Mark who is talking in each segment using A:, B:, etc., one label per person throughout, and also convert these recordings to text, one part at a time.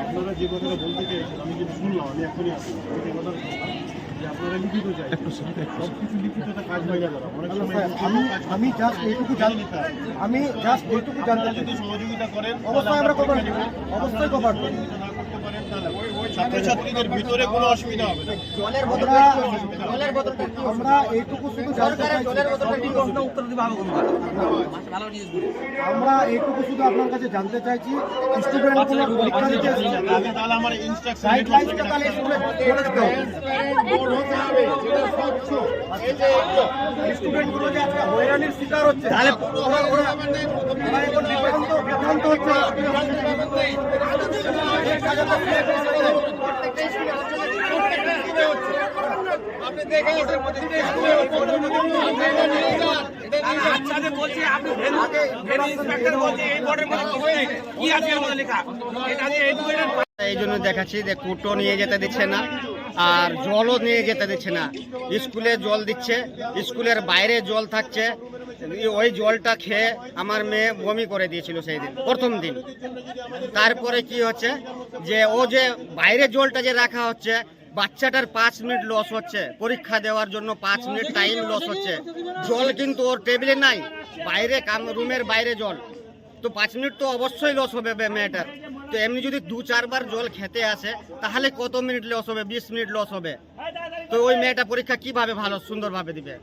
A: আপনারা যে কথাটা বলতে চাইছেন আমি যে শুনলাম আমি এখনই আসি আমি
B: জাস্ট এইটুকু জানি আমি জাস্ট এইটুকু জানতে
A: যদি সহযোগিতা করেন
B: অবশ্যই আমরা কভার অবশ্যই কভার
A: তাহলে ছাত্রছাত্রীদের ভিতরে কোনো অসুবিধা হবে
B: আমরা এইটুকু শুধু চাই আমরা এইটুকু শুধু আপনার কাছে জানতে চাইছি স্টুডেন্টগুলো পরীক্ষা দিতে এসেছে
A: তাহলে তাহলে আমার ইনস্ট্রাকশন
B: গাইডলাইন্সটা তাহলে স্কুলে করে দিতে হবে। স্টুডেন্টগুলো যে আজকে হয়রানির শিকার হচ্ছে তাহলে ওরা ওরা ওরা এখন বিভ্রান্ত বিভ্রান্ত হচ্ছে
C: বাচ্চাদের বলছি আপনি ভেনু ভেনু ইন্সপেক্টর বলছি এই বোর্ডের মধ্যে কিছু কি আছে আমাদের লেখা? এটা
D: এই জন্য দেখাচ্ছি যে কুটো নিয়ে যেতে দিচ্ছে না। আর জলও নিয়ে যেতে দিচ্ছে না। স্কুলে জল দিচ্ছে, স্কুলের বাইরে জল থাকছে। ওই জলটা খেয়ে আমার মেয়ে বমি করে দিয়েছিল সেই দিন প্রথম দিন। তারপরে কি হচ্ছে যে ও যে বাইরে জলটা যে রাখা হচ্ছে, বাচ্চাটার পাঁচ মিনিট লস হচ্ছে। পরীক্ষা দেওয়ার জন্য পাঁচ মিনিট টাইম লস হচ্ছে। জল কিন্তু ওর টেবিলে নাই, বাইরে কাম রুমের বাইরে জল। তো পাঁচ মিনিট তো অবশ্যই লস হবে মেয়েটার। তো এমনি যদি দু চারবার জল খেতে আসে তাহলে কত মিনিট লস হবে? বিশ মিনিট লস হবে। তো ওই মেয়েটা পরীক্ষা কীভাবে ভালো সুন্দরভাবে দিবে?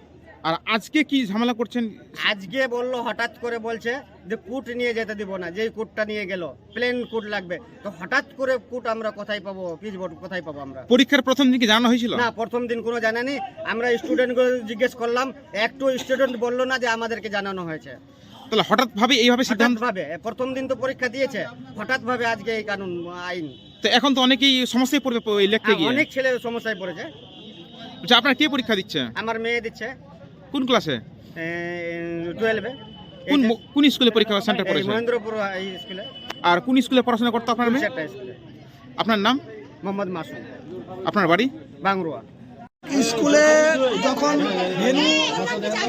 E: আর আজকে কি ঝামেলা করছেন?
D: আজকে বলল হঠাৎ করে বলছে যে কুট নিয়ে যেতে দিব না যেই কুটটা নিয়ে গেল প্লেন কুট লাগবে। তো হঠাৎ করে কুট আমরা কোথায় পাবো? পিচবোর্ড কোথায় পাবো আমরা?
E: পরীক্ষার প্রথম দিন কি জানানো হয়েছিল?
D: না প্রথম দিন কোনো জানানি। আমরা স্টুডেন্টগুলো জিজ্ঞেস করলাম একটু স্টুডেন্ট বলল না যে আমাদেরকে জানানো হয়েছে।
E: তাহলে হঠাৎ ভাবে এইভাবে সিদ্ধান্ত
D: ভাবে। প্রথম দিন তো পরীক্ষা দিয়েছে। হঠাৎ ভাবে আজকে এই কানুন আইন।
E: তো এখন তো অনেকেই সমস্যায় পড়বে এই লিখতে
D: হ্যাঁ,
E: গিয়ে।
D: অনেক ছেলে সমস্যায় পড়েছে।
E: আচ্ছা, আপনার কে পরীক্ষা দিচ্ছে?
D: আমার মেয়ে দিচ্ছে।
E: কোন ক্লাসে?
D: টুয়েলভে
E: কোন কোন স্কুলে পরীক্ষা সেন্টার পড়েছে?
D: মহেন্দ্রপুর স্কুলে।
E: আর কোন স্কুলে পড়াশোনা করতে আপনার মেয়ে?
D: স্কুলে।
E: আপনার নাম?
D: মোহাম্মদ মাসুম।
E: আপনার বাড়ি?
D: বাংরুয়া।
F: স্কুলে যখন ভেনু,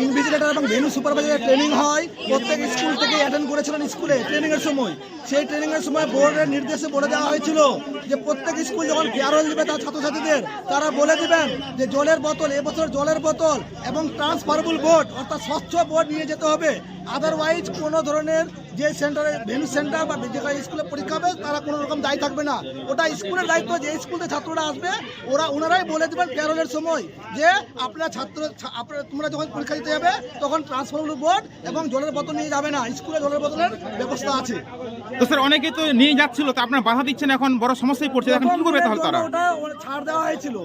F: ইনভিজিলেটর এবং ভেনু সুপারভাইজার ট্রেনিং হয়, প্রত্যেক স্কুল থেকে অ্যাটেন্ড করেছিলেন স্কুলে ট্রেনিংয়ের সময়। সেই ট্রেনিংয়ের সময় বোর্ডের নির্দেশে বলে দেওয়া হয়েছিল যে প্রত্যেক স্কুল যখন ফেয়ারওয়েল দিবে তার ছাত্রছাত্রীদের, তারা বলে দিবেন যে জলের বোতল, এবছর জলের বোতল এবং ট্রান্সফারেবল বোর্ড অর্থাৎ স্বচ্ছ বোর্ড নিয়ে যেতে হবে। আদারওয়াইজ কোনো ধরনের যে সেন্টারে ভেনু সেন্টার বা যেখানে স্কুলে পরীক্ষা হবে তারা কোনো রকম দায়ী থাকবে না। ওটা স্কুলের দায়িত্ব যে স্কুলে ছাত্ররা আসবে ওরা ওনারাই বলে দেবেন প্যারোলের সময় যে আপনার ছাত্র আপনারা তোমরা যখন পরীক্ষা দিতে যাবে তখন ট্রান্সফারেবল বোর্ড এবং জলের বোতল নিয়ে যাবে না। স্কুলে জলের বোতলের ব্যবস্থা আছে।
E: তো স্যার অনেকে তো নিয়ে যাচ্ছিল তো আপনার বাধা দিচ্ছেন এখন বড় সমস্যায় পড়ছে। এখন কি করবে তাহলে তারা?
F: ওটা ছাড় দেওয়া হয়েছিল।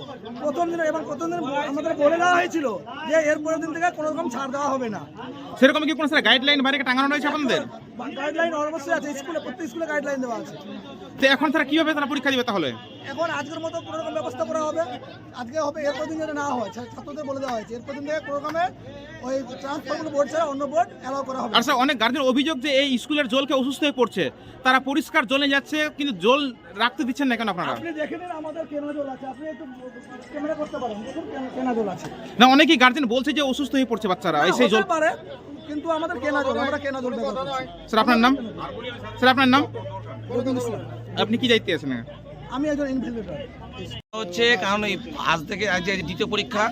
F: প্রথম দিন এবং প্রথম দিন আমাদের বলে দেওয়া হয়েছিল যে এর পরের দিন থেকে কোনো রকম ছাড় দেওয়া হবে না।
E: সেরকম কি কোনো স্যার গাইডলাইন বাইরে টাঙানো রয়েছে আপনাদের?
F: গাইডলাইন অবশ্যই আছে স্কুলে প্রত্যেক স্কুলে গাইডলাইন দেওয়া আছে।
E: তো এখন স্যার কীভাবে তারা পরীক্ষা দিবে তাহলে?
F: এখন আজকের মতো কোনো রকম ব্যবস্থা করা হবে। আজকে হবে এরপর দিন যেন না হয় ছাত্রদের বলে দেওয়া হয়েছে। এরপর দিন থেকে কোনো রকমে ওই ট্রান্সফার বোর্ড ছাড়া অন্য বোর্ড অ্যালাউ করা হবে।
E: আর স্যার অনেক গার্জেন অভিযোগ যে এই স্কুলের জলকে অসুস্থ হয়ে পড়ছে। তারা পরিষ্কার জলে যাচ্ছে কিন্তু জল রাখতে দিচ্ছেন না কেন আপনারা?
F: আপনি দেখে নিন আমাদের কেনা জল আছে। আপনি একটু ক্যামেরা করতে পারেন। দেখুন কেনা জল আছে।
E: না অনেকেই গার্জেন বলছে যে অসুস্থ হয়ে পড়ছে বাচ্চারা এই সেই জল
F: পারে। কিন্তু আমাদের কেনা জল আমরা কেনা জল
E: স্যার আপনার নাম? স্যার আপনার নাম? আপনি কি দায়িত্বে আছেন
F: আমি একজন ইনভেস্টিগেটর
C: হচ্ছে কারণ আজ থেকে আজ দ্বিতীয় পরীক্ষা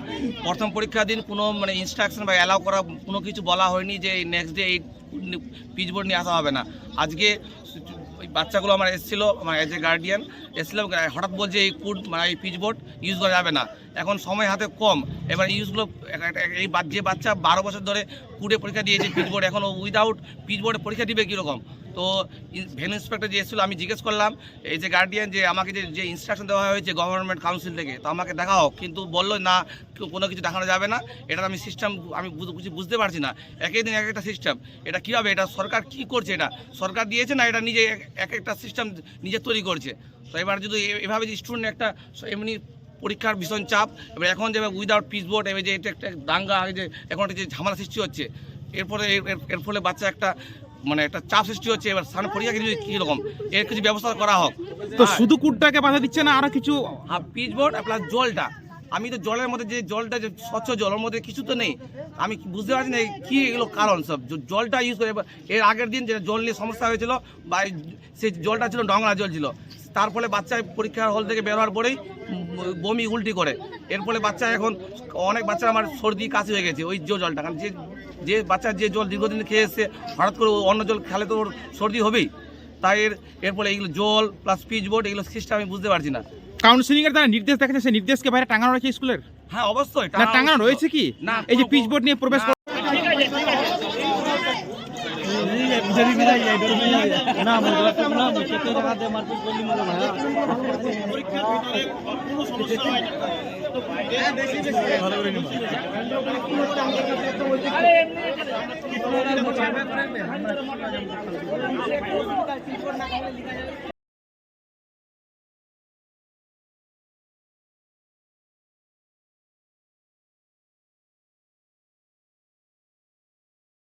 C: প্রথম পরীক্ষার দিন কোনো মানে ইনস্ট্রাকশন বা অ্যালাউ করা কোনো কিছু বলা হয়নি যে নেক্সট ডে এই পিচবোর্ড নিয়ে আসা হবে না। আজকে বাচ্চাগুলো আমার এসেছিল, আমার এজ এ গার্ডিয়ান এসেছিল, হঠাৎ বলছে এই কুড মানে এই পিচবোর্ড ইউজ করা যাবে না। এখন সময় হাতে কম। এবার ইউজগুলো এই যে বাচ্চা বারো বছর ধরে কুডে পরীক্ষা দিয়েছে পিচবোর্ড এখন উইদাউট পিচবোর্ডে পরীক্ষা দিবে কীরকম? তো ভেন ইন্সপেক্টর যে এসেছিল, আমি জিজ্ঞেস করলাম, এই যে গার্ডিয়ান যে আমাকে যে যে ইনস্ট্রাকশন দেওয়া হয়েছে গভর্নমেন্ট কাউন্সিল থেকে, তো আমাকে দেখাও, কিন্তু বলল না কোনো কিছু দেখানো যাবে না, এটার আমি সিস্টেম আমি বুঝতে পারছি না। একই দিন এক একটা সিস্টেম এটা কী হবে এটা সরকার কি করছে এটা? সরকার দিয়েছে না, এটা নিজে এক- এক একটা সিস্টেম নিজে তৈরি করছে? তো এবার যদি এভাবে যে স্টুডেন্ট একটা এমনি পরীক্ষার ভীষণ চাপ, এবার এখন যে উইদাউট পিচবোর্ড এবার যে এটা একটা দাঙ্গা যে, এখন একটা যে ঝামেলা সৃষ্টি হচ্ছে, এরপরে এর- এর- এর ফলে বাচ্চা একটা মানে একটা চাপ সৃষ্টি হচ্ছে এবার সামনে পরীক্ষা কিছু কীরকম এর কিছু ব্যবস্থা করা হোক।
E: তো শুধু কুটটাকে বাধা দিচ্ছে না আরও কিছু
C: হাফ পিচবোর্ড প্লাস জলটা। আমি তো জলের মধ্যে যে জলটা যে স্বচ্ছ জলের মধ্যে কিছু তো নেই। আমি বুঝতে পারছি না কি এগুলো কারণ সব? জলটা ইউজ করে এর আগের দিন যে জল নিয়ে সমস্যা হয়েছিল বা সেই জলটা ছিল নোংরা জল ছিল। তার ফলে বাচ্চা পরীক্ষার হল থেকে বের হওয়ার পরেই বমি উল্টি করে। এর ফলে বাচ্চা এখন অনেক বাচ্চা আমার সর্দি কাশি হয়ে গেছে ওই জলটা। কারণ যে যে বাচ্চা যে জল দীর্ঘদিন খেয়ে এসছে হঠাৎ করে অন্য জল খেলে তো ওর সর্দি হবেই। তাই এর এর ফলে এইগুলো জল প্লাস পিচ বোর্ড এগুলো সিস্টেম আমি বুঝতে পারছি না।
E: কাউন্সিলিং এর দ্বারা নির্দেশ দেখা যাচ্ছে সেই নির্দেশকে বাইরে টাঙানো রয়েছে স্কুলের?
C: হ্যাঁ অবশ্যই
E: টাঙানো রয়েছে কি?
C: না
E: এই যে পিচ বোর্ড নিয়ে প্রবেশ জরি বিদায় যাই দূর
C: না মোরা তো না মুখে তো দেখা দে মারপিট করলি মনে হয়। পরীক্ষার
A: ভিতরে কোনো সমস্যা হয় না। তো বাইরে
D: বেশি বেশি। ভালো
C: করে
A: নিব আরে এমনি এটা মোটা করে আমরা